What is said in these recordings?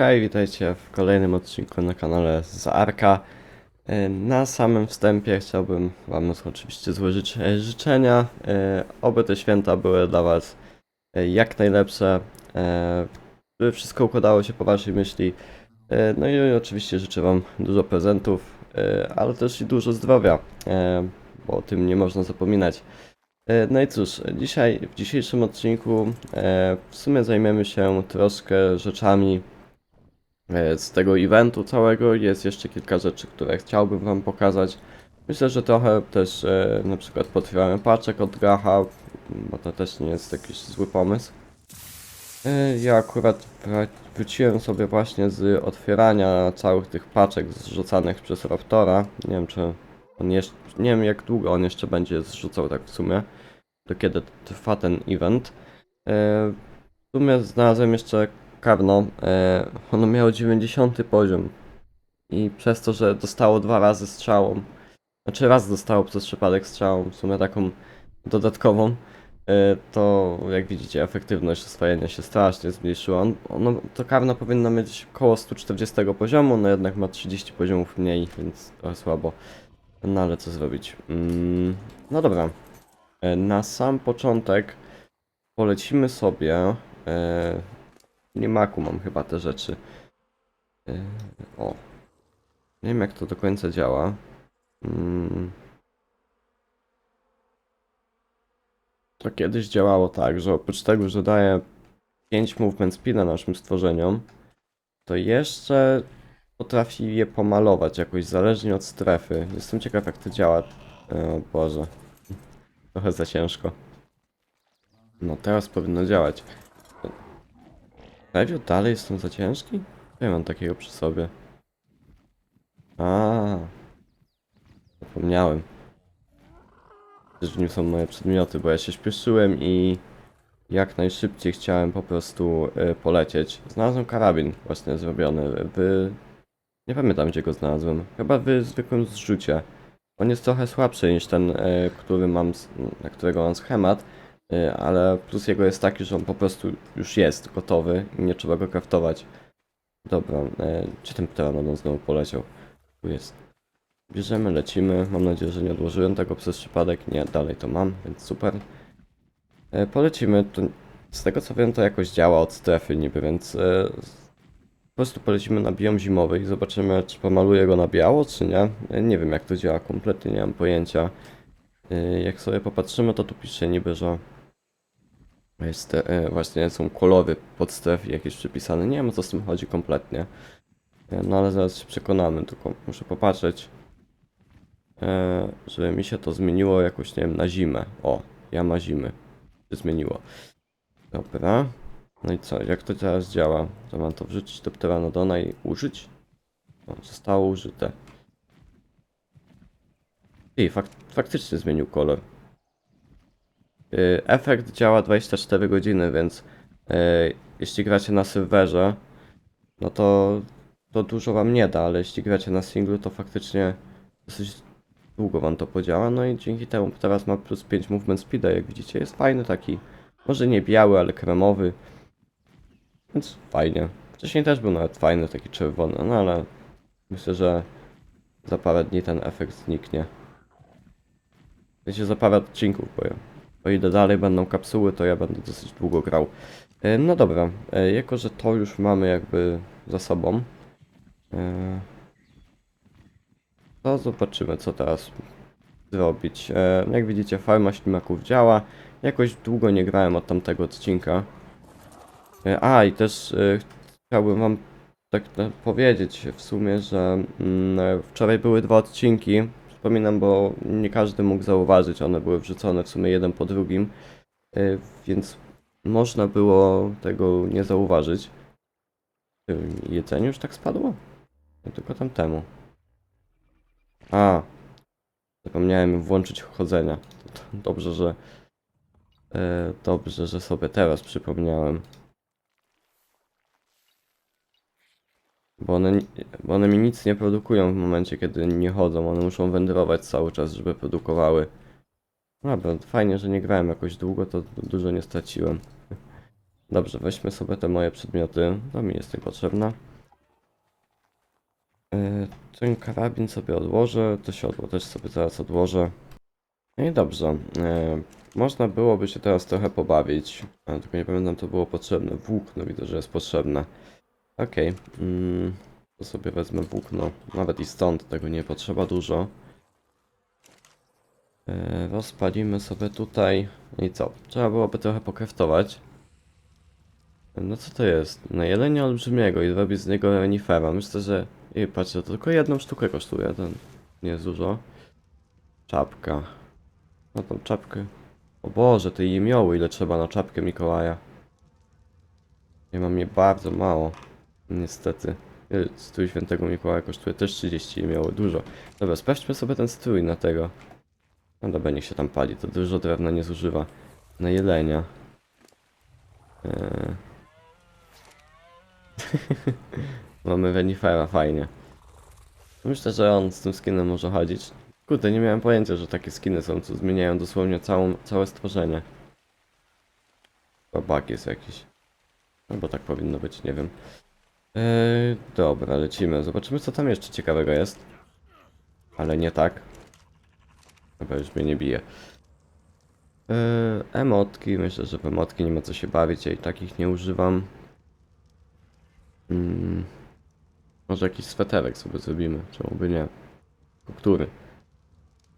Hej, witajcie w kolejnym odcinku na kanale z Arka. E, Na samym wstępie chciałbym Wam oczywiście złożyć e, życzenia, e, oby te święta były dla Was jak najlepsze, by wszystko układało się po Waszej myśli. No i oczywiście życzę Wam dużo prezentów, ale też i dużo zdrowia, bo o tym nie można zapominać. No i cóż, dzisiaj, w dzisiejszym odcinku w sumie zajmiemy się troszkę rzeczami z tego eventu całego. Jest jeszcze kilka rzeczy, które chciałbym Wam pokazać. Myślę, że trochę też e, na przykład potwieramy paczek od Gacha, bo to też nie jest jakiś zły pomysł. E, Ja akurat wróciłem sobie właśnie z otwierania całych tych paczek zrzucanych przez Raptora. Nie wiem, czy on jeszcze, nie wiem jak długo on jeszcze będzie zrzucał tak w sumie, do kiedy trwa ten event. E, W sumie znalazłem jeszcze Karno. E, ono miało 90 poziom. I przez to, że dostało dwa razy strzałą, znaczy raz dostało przez przypadek strzałą, w sumie taką dodatkową, e, to jak widzicie efektywność oswojenia się strasznie zmniejszyła. On, ono, to Karno powinno mieć około 140 poziomu, no jednak ma 30 poziomów mniej, więc trochę słabo. No ale co zrobić? Mm, no dobra. E, Na sam początek polecimy sobie. Nie maku mam chyba te rzeczy. E, o. Nie wiem jak to do końca działa. Mm. To kiedyś działało tak, że oprócz tego, że daje 5 movement speeda naszym stworzeniom, to jeszcze potrafi je pomalować jakoś zależnie od strefy. Jestem ciekaw jak to działa. E, O Boże. Trochę za ciężko. No teraz powinno działać. Review dalej jestem za ciężki? Ja mam takiego przy sobie? A, Zapomniałem. Że w nim są moje przedmioty, bo ja się śpieszyłem i jak najszybciej chciałem po prostu y, polecieć. Znalazłem karabin właśnie zrobiony w... Nie pamiętam gdzie go znalazłem. Chyba w zwykłym zrzucie. On jest trochę słabszy niż ten, y, który mam, z- na którego mam schemat. Y, ale plus jego jest taki, że on po prostu już jest gotowy i nie trzeba go kraftować. Dobra, e, gdzie ten pteranodon znowu poleciał? Tu jest. Bierzemy, lecimy. Mam nadzieję, że nie odłożyłem tego przez przypadek. Nie, dalej to mam, więc super. E, polecimy. To, z tego co wiem, to jakoś działa od strefy niby, więc po prostu polecimy na biom zimowy i zobaczymy, czy pomaluję go na biało, czy nie. Nie wiem, jak to działa kompletnie, nie mam pojęcia. Jak sobie popatrzymy, to tu pisze niby, że jest, e, właśnie są kolory podstref jakieś przypisane. Nie wiem o co z tym chodzi kompletnie. E, No ale zaraz się przekonamy, tylko muszę popatrzeć, e, żeby mi się to zmieniło jakoś, nie wiem, na zimę. O, jama zimy się zmieniło. Dobra. No i co, jak to teraz działa? To mam to wrzucić do pteranodona i użyć? O, zostało użyte. I fak faktycznie zmienił kolor. Y, Efekt działa 24 godziny, więc y, jeśli gracie na serwerze, no to, to dużo wam nie da, ale jeśli gracie na singlu, to faktycznie dosyć długo wam to podziała. No i dzięki temu teraz ma plus 5 movement speeda, jak widzicie. Jest fajny taki, może nie biały, ale kremowy. Więc fajnie. Wcześniej też był nawet fajny, taki czerwony, no ale myślę, że za parę dni ten efekt zniknie. Wiecie, za parę odcinków, bo ja o ile dalej będą kapsuły, to ja będę dosyć długo grał. E, No dobra, e, jako że to już mamy jakby za sobą, e, to zobaczymy co teraz zrobić. Jak widzicie farma ślimaków działa. Jakoś długo nie grałem od tamtego odcinka. A i też chciałbym wam tak powiedzieć w sumie, że mm, wczoraj były dwa odcinki. Przypominam, bo nie każdy mógł zauważyć, one były wrzucone w sumie jeden po drugim, y, więc można było tego nie zauważyć. Y, Jedzenie już tak spadło? No tylko tamtemu. A, zapomniałem włączyć chodzenia. Dobrze, że e, dobrze, że sobie teraz przypomniałem. Bo one, bo one mi nic nie produkują w momencie, kiedy nie chodzą. One muszą wędrować cały czas, żeby produkowały. Dobra, fajnie, że nie grałem jakoś długo, to dużo nie straciłem. Dobrze, weźmy sobie te moje przedmioty. To mi jest niepotrzebna. E, Ten karabin sobie odłożę, to siodło też sobie zaraz odłożę. No i dobrze. E, Można byłoby się teraz trochę pobawić, tylko nie pamiętam, to było potrzebne. Włókno widzę, że jest potrzebne. Okej, mm, to sobie wezmę włókno. Nawet i stąd tego nie potrzeba dużo. E, Rozpalimy sobie tutaj. No I co? Trzeba byłoby trochę pokraftować. No co to jest? Na jelenia olbrzymiego i zrobić z niego renifera. Myślę, że... I patrzcie, to tylko jedną sztukę kosztuje, to nie jest dużo. Czapka. No tą czapkę. O Boże, tej jemioły, ile trzeba na czapkę Mikołaja. Ja mam je bardzo mało. Niestety. Ile Strój świętego Mikołaja kosztuje też 30 jemioły, dużo. Dobra, sprawdźmy sobie ten strój na tego. No dobra, niech się tam pali, to dużo drewna nie zużywa. Na jelenia. Eee... Mamy renifera, fajnie. Myślę, że on z tym skinem może chodzić. Kurde, nie miałem pojęcia, że takie skiny są, co zmieniają dosłownie całą, całe stworzenie. Chyba bug jest jakiś. Albo tak powinno być, nie wiem. Eee, dobra, lecimy. Zobaczymy, co tam jeszcze ciekawego jest. Ale nie tak. Chyba już mnie nie bije. Eee, emotki, myślę, że w emotki nie ma co się bawić, ja i takich nie używam. Mm, może jakiś sweterek sobie zrobimy, czemu by nie. Który?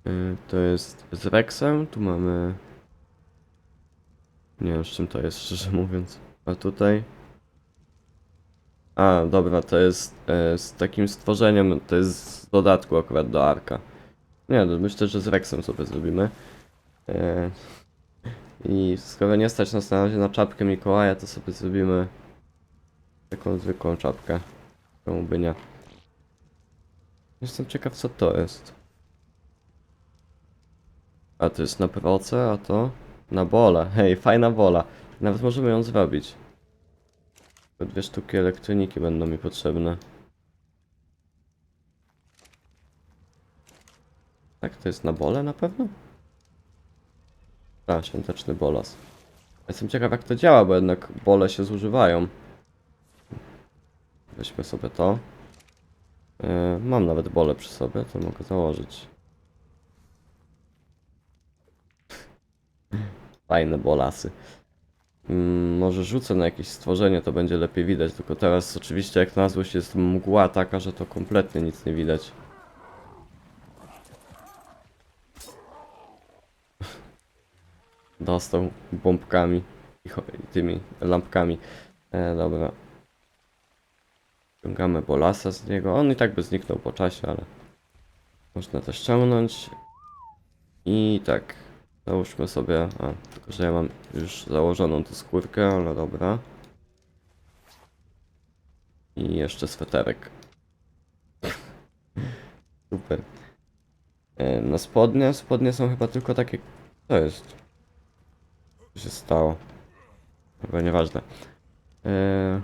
Yy, to jest z Rexem, tu mamy... Nie wiem z czym to jest, szczerze mówiąc. A tutaj... A, dobra, to jest e, z takim stworzeniem, to jest z dodatku akurat do Arka. Nie, no myślę, że z Rexem sobie zrobimy. E, I skoro nie stać nas na razie na czapkę Mikołaja, to sobie zrobimy taką zwykłą czapkę. Czemu by nie? Jestem ciekaw co to jest. A to jest na proce, a to na bola. Hej, fajna bola. Nawet możemy ją zrobić. Dwie sztuki elektroniki będą mi potrzebne. Tak, to jest na bole na pewno? A, świąteczny bolas. Jestem ciekaw jak to działa, bo jednak bole się zużywają. Weźmy sobie to. Yy, mam nawet bole przy sobie, to mogę założyć. Fajne bolasy. Mm, może rzucę na jakieś stworzenie, to będzie lepiej widać. Tylko teraz oczywiście jak na złość jest mgła taka, że to kompletnie nic nie widać. Dostał bombkami i tymi lampkami. E, dobra. Ściągamy bolasa z niego. On i tak by zniknął po czasie, ale można to ściągnąć. I tak. Załóżmy sobie. A, tylko że ja mam już założoną tę skórkę, ale dobra. I jeszcze sweterek. Super. E, Na spodnie. Spodnie są chyba tylko takie. Co jest? Co się stało? Chyba nieważne. Eee...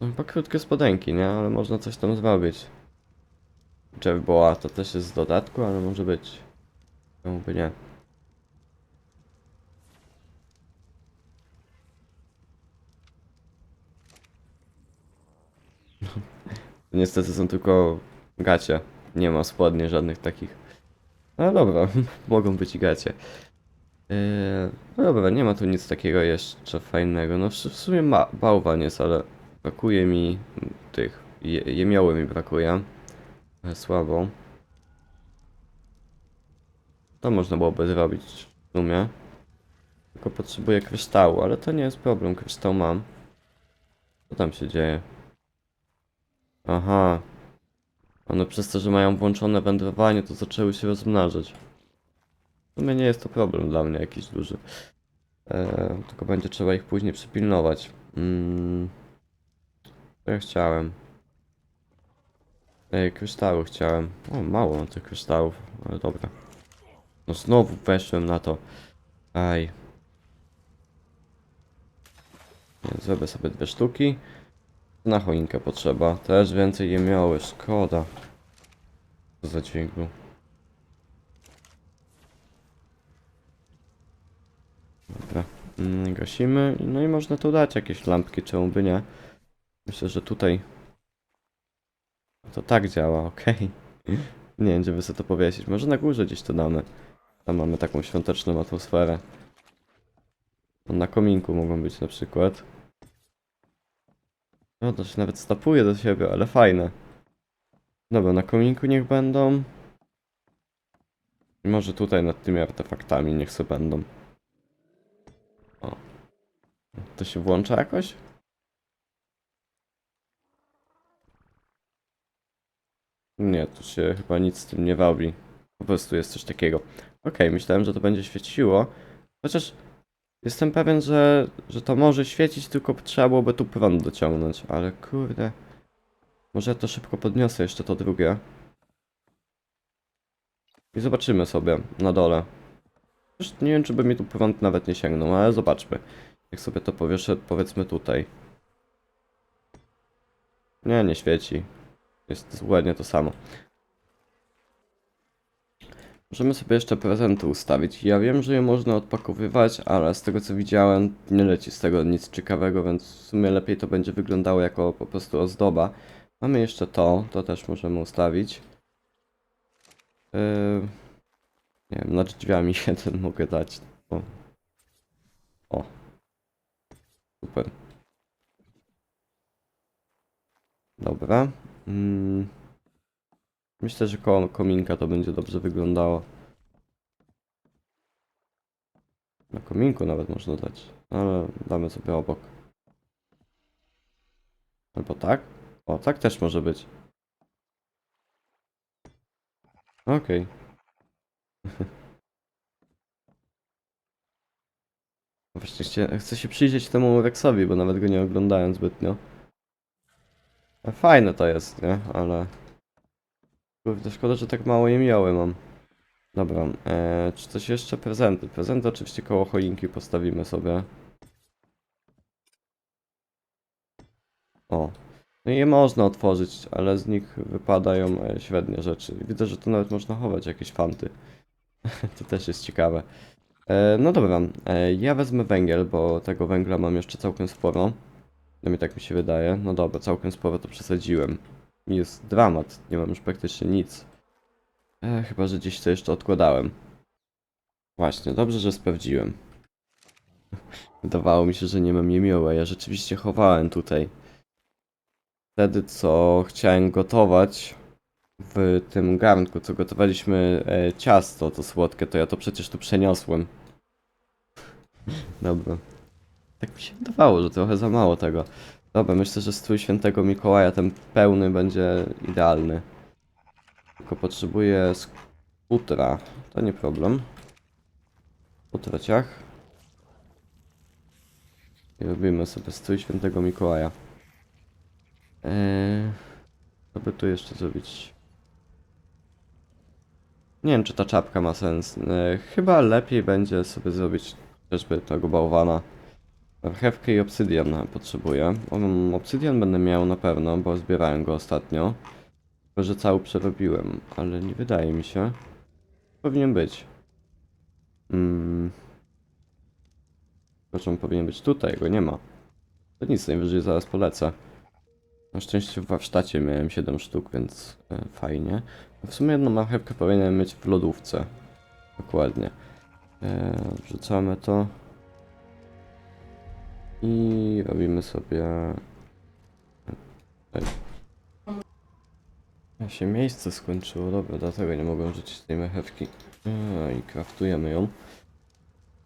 No chyba krótkie spodenki, nie? Ale można coś tam zrobić. Jerboa to też jest z dodatku, ale może być. Czemu by nie? Niestety są tylko gacie. Nie ma spodni żadnych takich. No dobra, mogą być gacie. Eee, no dobra, nie ma tu nic takiego jeszcze fajnego. No w, w sumie ma, bałwan jest, ale brakuje mi tych. Je, jemioły mi brakuje. E, Słabo. To można byłoby zrobić w sumie. Tylko potrzebuję kryształu, ale to nie jest problem, kryształ mam. Co tam się dzieje? Aha. One przez to, że mają włączone wędrowanie, to zaczęły się rozmnażać. W sumie nie jest to problem dla mnie jakiś duży. Eee, tylko będzie trzeba ich później przypilnować. Mm. Ja chciałem? Ej, kryształu chciałem. O, mało mam tych kryształów, ale dobra. No znowu weszłem na to. Aj. Więc Zrobię sobie dwie sztuki. Na choinkę potrzeba. Też więcej je miały, szkoda. Co za dźwięk był. Dobra. Mm, gasimy. No i można tu dać jakieś lampki, czemu by nie. Myślę, że tutaj To tak działa, okej. Nie wiem, gdzie sobie to powiesić. Może na górze gdzieś to damy. Tam mamy taką świąteczną atmosferę. No, Na kominku mogą być na przykład. No to się nawet stapuje do siebie, ale fajne. Dobra, na kominku niech będą. Może tutaj nad tymi artefaktami niech sobie będą. O. To się włącza jakoś? Nie, tu się chyba nic z tym nie robi. Po prostu jest coś takiego. Okej, myślałem, że to będzie świeciło. Chociaż jestem pewien, że, że to może świecić, tylko trzeba byłoby tu prąd dociągnąć. Ale kurde. Może ja to szybko podniosę jeszcze to drugie. I zobaczymy sobie na dole. Już nie wiem, czy by mi tu prąd nawet nie sięgnął, ale zobaczmy. Jak sobie to powieszę, powiedzmy tutaj. Nie, nie świeci. Jest ładnie to samo. Możemy sobie jeszcze prezenty ustawić. Ja wiem, że je można odpakowywać, ale z tego co widziałem, nie leci z tego nic ciekawego, więc w sumie lepiej to będzie wyglądało jako po prostu ozdoba. Mamy jeszcze to, to też możemy ustawić. Yy, nie wiem, nad drzwiami jeden mogę dać. O. o. Super. Dobra. Mm. Myślę, że koło kominka to będzie dobrze wyglądało. Na kominku nawet można dać, ale damy sobie obok. Albo tak? O, tak też może być. Okej. Właśnie chcie- chcę się przyjrzeć temu Rexowi, bo nawet go nie oglądałem zbytnio. A Fajne to jest, nie? Ale... Kurde, szkoda, że tak mało jemioły mam. Dobra, e, czy coś jeszcze? Prezenty. Prezenty oczywiście koło choinki postawimy sobie. O. No je można otworzyć, ale z nich wypadają e, średnie rzeczy. Widzę, że tu nawet można chować jakieś fanty. to też jest ciekawe. E, no dobra, e, ja wezmę węgiel, bo tego węgla mam jeszcze całkiem sporo. No mi tak mi się wydaje. No dobra, całkiem sporo to przesadziłem. Jest dramat, nie mam już praktycznie nic. E, chyba, że gdzieś to jeszcze odkładałem. Właśnie, dobrze, że sprawdziłem. Wydawało mi się, że nie mam jemioła, ja rzeczywiście chowałem tutaj. Wtedy, co chciałem gotować w tym garnku, co gotowaliśmy e, ciasto, to słodkie, to ja to przecież tu przeniosłem. Dobra. Tak mi się wydawało, że trochę za mało tego. Dobra, myślę, że strój świętego Mikołaja, ten pełny, będzie idealny. Tylko potrzebuję skutra. To nie problem. Ciach. I robimy sobie strój świętego Mikołaja. Eee, co by tu jeszcze zrobić? Nie wiem, czy ta czapka ma sens. Eee, chyba lepiej będzie sobie zrobić chociażby tego bałwana. Marchewkę i obsydian potrzebuję. Obsydian będę miał na pewno, bo zbierałem go ostatnio. Tylko, że cały przerobiłem, ale nie wydaje mi się. Powinien być. Mm. Zresztą powinien być tutaj, go nie ma. To nic, najwyżej zaraz polecę. Na szczęście w warsztacie miałem 7 sztuk, więc e, fajnie. W sumie jedną marchewkę powinienem mieć w lodówce. Dokładnie. E, wrzucamy to. I robimy sobie... Ej. Ja się miejsce skończyło, dobra, dlatego nie mogłem rzucić tej marchewki. E, I kraftujemy ją.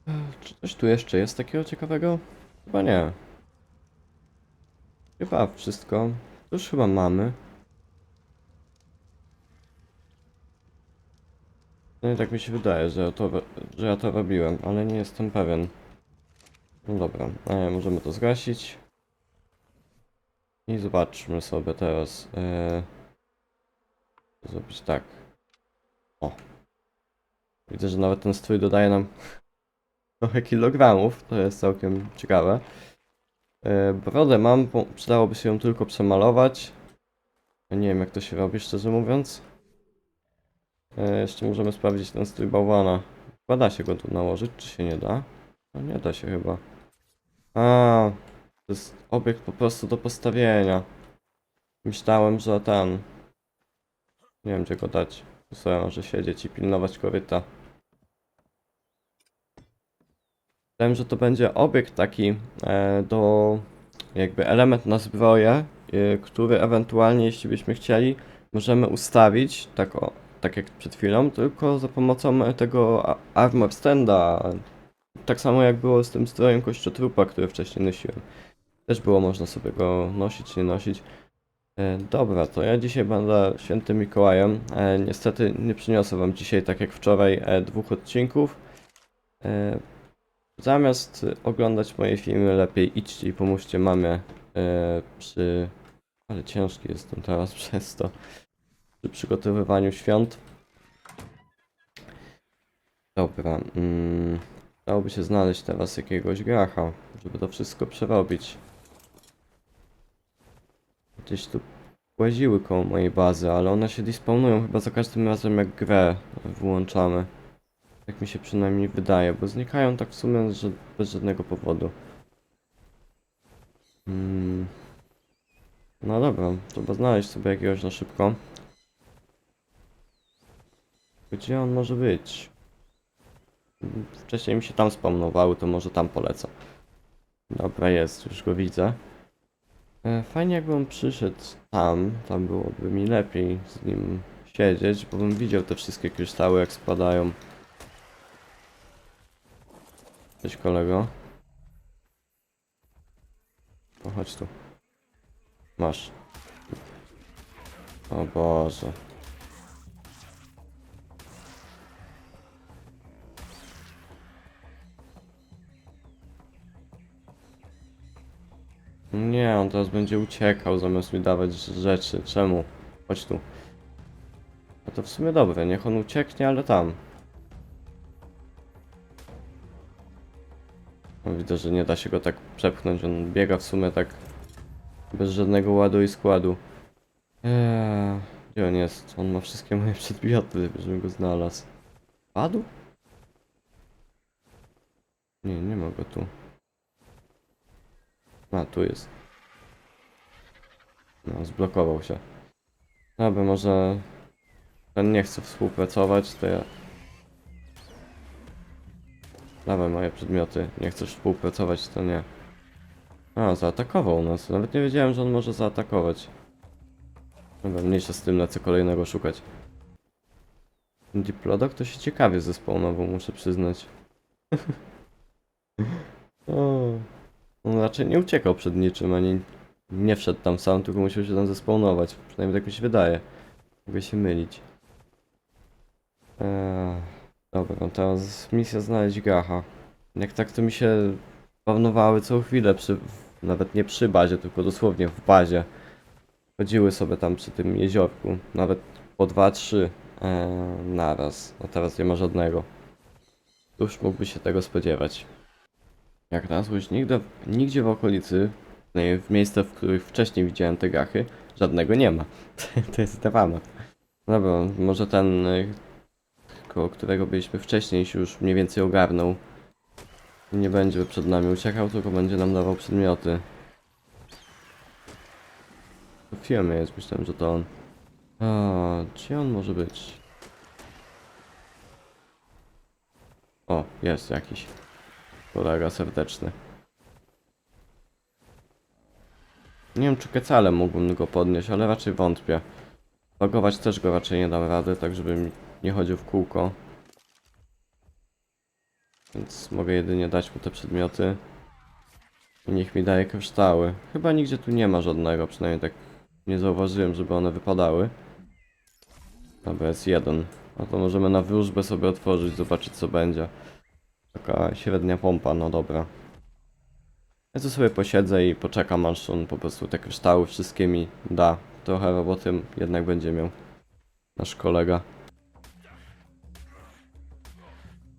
E, Czy coś tu jeszcze jest takiego ciekawego? Chyba nie. Chyba wszystko. To już chyba mamy. No i tak mi się wydaje, że ja to, że ja to robiłem, ale nie jestem pewien. No dobra, e, możemy to zgasić. I zobaczmy sobie teraz. E, zrobić tak. O. Widzę, że nawet ten strój dodaje nam trochę kilogramów. To jest całkiem ciekawe. E, brodę mam, przydałoby się ją tylko przemalować. Nie wiem jak to się robi, szczerze mówiąc. E, jeszcze możemy sprawdzić ten strój bałwana. Chyba da się go tu nałożyć, czy się nie da? No nie da się chyba. A, to jest obiekt po prostu do postawienia. Myślałem, że ten, Nie wiem gdzie go dać. Tu sobie może siedzieć i pilnować koryta. Myślałem, że to będzie obiekt taki e, do jakby element na zbroję, e, który ewentualnie jeśli byśmy chcieli możemy ustawić tak, o, tak jak przed chwilą, tylko za pomocą tego armor standa. Tak samo jak było z tym strojem kościotrupa, który wcześniej nosiłem. Też było można sobie go nosić, nie nosić. E, Dobra, to ja dzisiaj będę świętym Mikołajem. E, niestety nie przyniosę wam dzisiaj, tak jak wczoraj, e, dwóch odcinków. E, zamiast oglądać moje filmy, lepiej idźcie i pomóżcie mamie e, przy... Ale ciężki jestem teraz przez to. Przy przygotowywaniu świąt. Dobra, mm, dałoby się znaleźć teraz jakiegoś gracha, żeby to wszystko przerobić. Gdzieś tu łaziły koło mojej bazy, ale one się despawnują chyba za każdym razem jak grę włączamy. Tak mi się przynajmniej wydaje, bo znikają tak w sumie że bez żadnego powodu. Mm. No dobra, trzeba znaleźć sobie jakiegoś na szybko. Gdzie on może być? Wcześniej mi się tam spawnowały, to może tam polecę. Dobra, jest, już go widzę. E, Fajnie jakby on przyszedł tam, tam byłoby mi lepiej z nim siedzieć, bo bym widział te wszystkie kryształy jak spadają. Cześć kolego. O, chodź tu. Masz. O Boże. Nie, on teraz będzie uciekał zamiast mi dawać rzeczy. Czemu? Chodź tu. No to w sumie dobre, niech on ucieknie, ale tam. No, widzę, że nie da się go tak przepchnąć, on biega w sumie tak bez żadnego ładu i składu. Eee, gdzie on jest? On ma wszystkie moje przedmioty, żebym go znalazł. Padł? Nie, nie ma go tu. A, tu jest. No, zblokował się. Dobra, może ten nie chce współpracować, to ja... Dawaj moje przedmioty. Nie chcesz współpracować, to nie. A, zaatakował nas. Nawet nie wiedziałem, że on może zaatakować. Dobra, mniejsza z tym, lecę kolejnego szukać. Diplodok to się ciekawie zespawnował, muszę przyznać. o. Raczej nie uciekał przed niczym, ani nie wszedł tam sam, tylko musiał się tam zespawnować. Przynajmniej tak mi się wydaje. Mogę się mylić. Eee, dobra, no teraz misja znaleźć Gacha. Jak tak to mi się spawnowały co chwilę, przy, nawet nie przy bazie, tylko dosłownie w bazie. Chodziły sobie tam przy tym jeziorku, nawet po 2-3 eee, naraz. A teraz nie ma żadnego. Już mógłby się tego spodziewać. Jak na złość, nigdy, nigdzie w okolicy, w miejscach, w których wcześniej widziałem te gachy, żadnego nie ma. to jest dramat. Dobra, może ten, y, koło którego byliśmy wcześniej, się już mniej więcej ogarnął. Nie będzie przed nami uciekał, tylko będzie nam dawał przedmioty. To firmy jest, myślałem, że to on. A, gdzie on może być? O, jest jakiś. Kolega serdeczny. Nie wiem, czy kecalem mógłbym go podnieść, ale raczej wątpię. Logować też go raczej nie dam rady, tak żeby mi nie chodził w kółko. Więc mogę jedynie dać mu te przedmioty. I niech mi daje kryształy. Chyba nigdzie tu nie ma żadnego, przynajmniej tak nie zauważyłem, żeby one wypadały. Dobra, jest jeden. No to możemy na wróżbę sobie otworzyć, zobaczyć co będzie. Taka średnia pompa, no dobra. Ja tu sobie posiedzę i poczekam aż on po prostu te kryształy wszystkie mi da. Trochę roboty jednak będzie miał nasz kolega.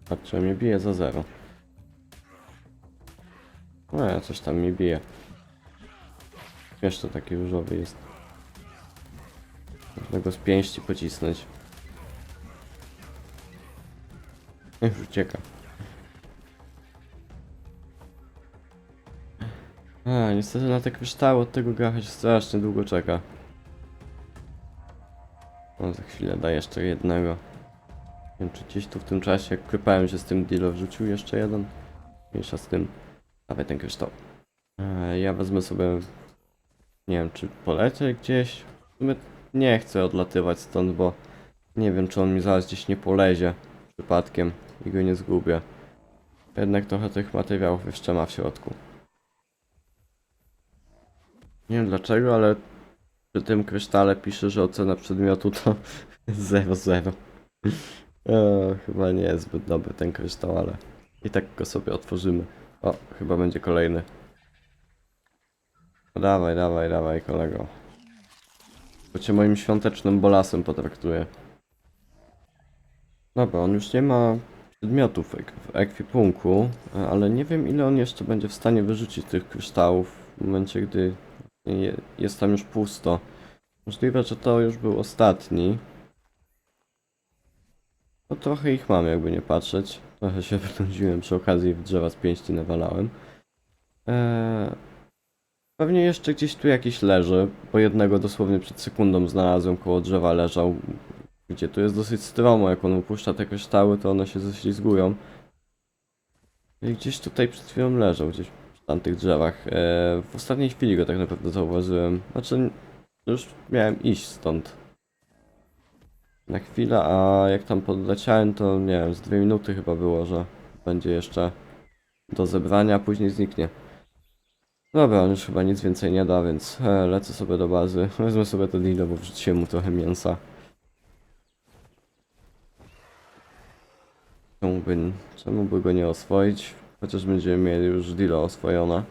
Patrzę, mnie bije za zero. No ja coś tam mi bije. Jeszcze taki różowy jest. Można go z pięści pocisnąć. Już ucieka. A, niestety na te kryształy od tego gacha się strasznie długo czeka. O, za chwilę da jeszcze jednego. Nie wiem, czy gdzieś tu w tym czasie, jak klepałem się z tym dealo, wrzucił jeszcze jeden. Mniejsza z tym. Dawaj ten kryształ. E, ja wezmę sobie... Nie wiem, czy polecię gdzieś. W sumie nie chcę odlatywać stąd, bo nie wiem, czy on mi zaraz gdzieś nie polezie przypadkiem i go nie zgubię. Jednak trochę tych materiałów jeszcze ma w środku. Nie wiem dlaczego, ale przy tym krysztale pisze, że ocena przedmiotu to 0,0. E, chyba nie jest zbyt dobry ten kryształ, ale i tak go sobie otworzymy. O, chyba będzie kolejny. No dawaj, dawaj, dawaj, kolego. Bo cię moim świątecznym bolasem potraktuję. Dobra, on już nie ma przedmiotów w ek- w ekwipunku, e, ale nie wiem ile on jeszcze będzie w stanie wyrzucić tych kryształów w momencie, gdy jest tam już pusto. Możliwe, że to już był ostatni. No trochę ich mam, jakby nie patrzeć. Trochę się wynudziłem przy okazji w drzewa z pięści nawalałem. Eee, pewnie jeszcze gdzieś tu jakiś leży, bo jednego dosłownie przed sekundą znalazłem koło drzewa leżał. Gdzie tu jest dosyć stromo, jak on upuszcza te kryształy, to one się ześlizgują. I gdzieś tutaj przed chwilą leżał, gdzieś przy tamtych drzewach. Eee, w ostatniej chwili go tak naprawdę zauważyłem. Znaczy, już miałem iść stąd na chwilę, a jak tam podleciałem, to nie wiem, z dwie minuty chyba było, że będzie jeszcze do zebrania, a później zniknie. Dobra, on już chyba nic więcej nie da, więc e, lecę sobie do bazy. Wezmę sobie to dino, bo wrzuciłem mu trochę mięsa. Czemu by, czemu by go nie oswoić? Chociaż będziemy mieli już dilo oswojone.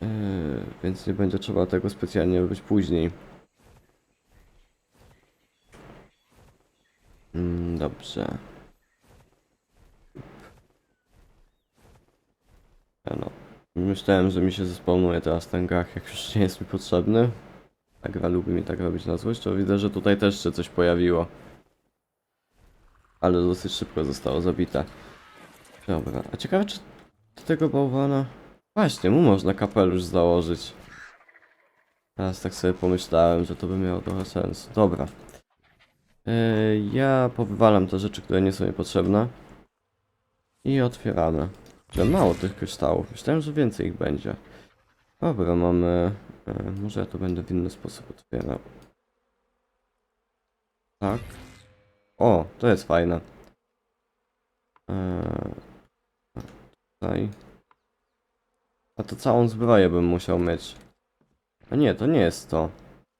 Yy, więc nie będzie trzeba tego specjalnie robić później. Mm, dobrze. No. Myślałem, że mi się zespawnuje teraz ten gach, jak już nie jest mi potrzebny. Ta gra lubi mi tak robić na złość, to widzę, że tutaj też się coś pojawiło. Ale dosyć szybko zostało zabite. Dobra, a ciekawe czy do tego bałwana... Właśnie, mu można kapelusz założyć. Teraz tak sobie pomyślałem, że to by miało trochę sensu. Dobra. Yy, ja powywalam te rzeczy, które nie są mi potrzebne. I otwieramy. Że mało tych kryształów. Myślałem, że więcej ich będzie. Dobra, mamy... Yy, może ja to będę w inny sposób otwierał. Tak. O, to jest fajne. Yy, tutaj. A to całą zbroję bym musiał mieć. A nie, to nie jest to.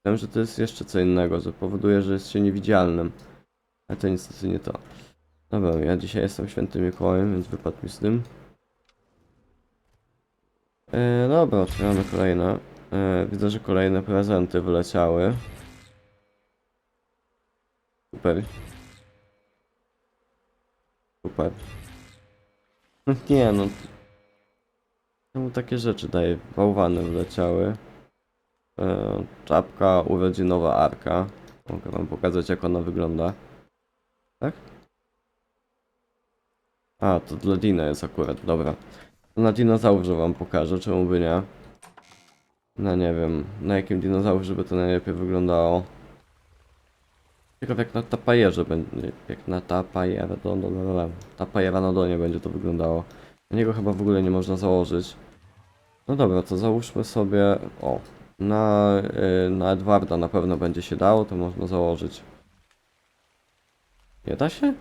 Wiem, że to jest jeszcze co innego, że powoduje, że jest się niewidzialnym. Ale to niestety nie to. Dobra, ja dzisiaj jestem świętym Mikołajem, więc wypadł mi z tym. E, dobra, otwieramy kolejne. E, widzę, że kolejne prezenty wyleciały. Super. Super. Nie no. Czemu takie rzeczy daje? Bałwany wleciały. E, czapka urodzinowa Arka. Mogę wam pokazać jak ona wygląda. Tak? A, to dla Dina jest akurat, dobra. To na dinozaurze wam pokażę, czemu by nie. No nie wiem, na jakim dinozaurze by to najlepiej wyglądało. Ciekawe jak na tapajerze będzie, jak na do, tapajera na donie będzie to wyglądało. Na niego chyba w ogóle nie można założyć. No dobra, to załóżmy sobie, o, na, y, na Edwarda na pewno będzie się dało, to można założyć. Nie da się?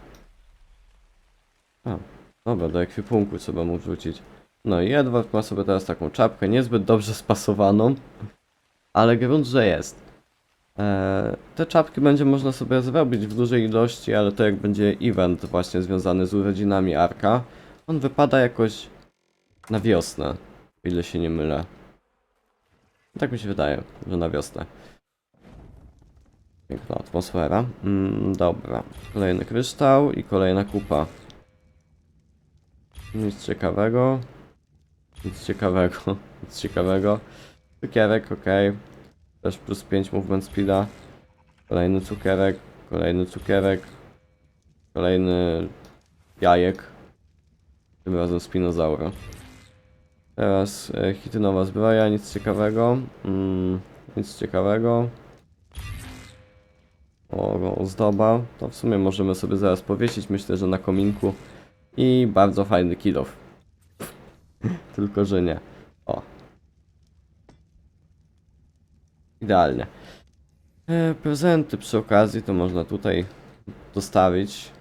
A, dobra, do ekwipunku trzeba mu wrzucić. No i Edward ma sobie teraz taką czapkę, niezbyt dobrze spasowaną, ale grunt, że jest. Eee, te czapki będzie można sobie zrobić w dużej ilości, ale to jak będzie event właśnie związany z urodzinami Arka, on wypada jakoś na wiosnę, o ile się nie mylę. Tak mi się wydaje, że na wiosnę. Piękna atmosfera. Mm, dobra. Kolejny kryształ i kolejna kupa. Nic ciekawego. Nic ciekawego. Nic ciekawego. Cukierek, ok. Też plus 5 movement speeda. Kolejny cukierek. Kolejny cukierek. Kolejny jajek. Tym razem spinozaura. Teraz e, hitynowa zbroja, nic ciekawego. Mm, nic ciekawego. o, ozdoba, to w sumie możemy sobie zaraz powiesić, myślę, że na kominku. I bardzo fajny kilof. Tylko, że nie. O. Idealnie. E, prezenty przy okazji to można tutaj dostawić.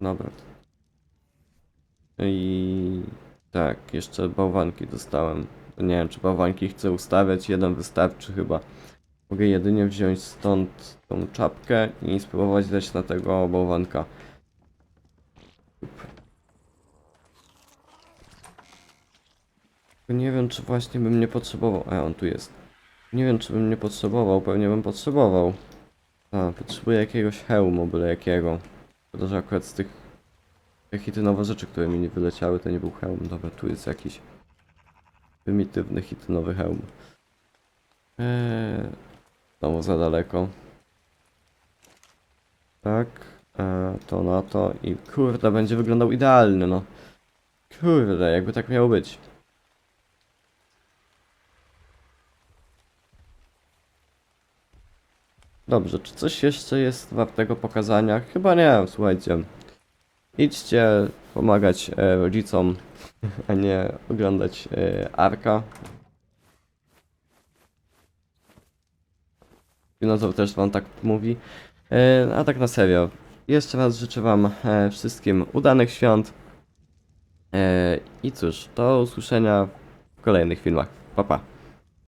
Dobra. I tak, jeszcze bałwanki dostałem. Nie wiem, czy bałwanki chcę ustawiać. Jeden wystarczy chyba. Mogę jedynie wziąć stąd tą czapkę i spróbować dać na tego bałwanka. Nie wiem, czy właśnie bym nie potrzebował. A, on tu jest. Nie wiem, czy bym nie potrzebował. Pewnie bym potrzebował. A, potrzebuję jakiegoś hełmu, byle jakiego. Szkoda, że akurat z tych hitynowe rzeczy, które mi nie wyleciały, to nie był hełm. Dobra, tu jest jakiś prymitywny hitynowy hełm. Eee, znowu za daleko. Tak, eee, to na to i kurde, będzie wyglądał idealny, no. Kurde, jakby tak miało być. Dobrze, czy coś jeszcze jest wartego pokazania? Chyba nie, słuchajcie. Idźcie pomagać e, rodzicom, a nie oglądać e, Arka. Dinozaur też wam tak mówi. E, a tak na serio. Jeszcze raz życzę wam e, wszystkim udanych świąt. E, I cóż, do usłyszenia w kolejnych filmach. Pa pa.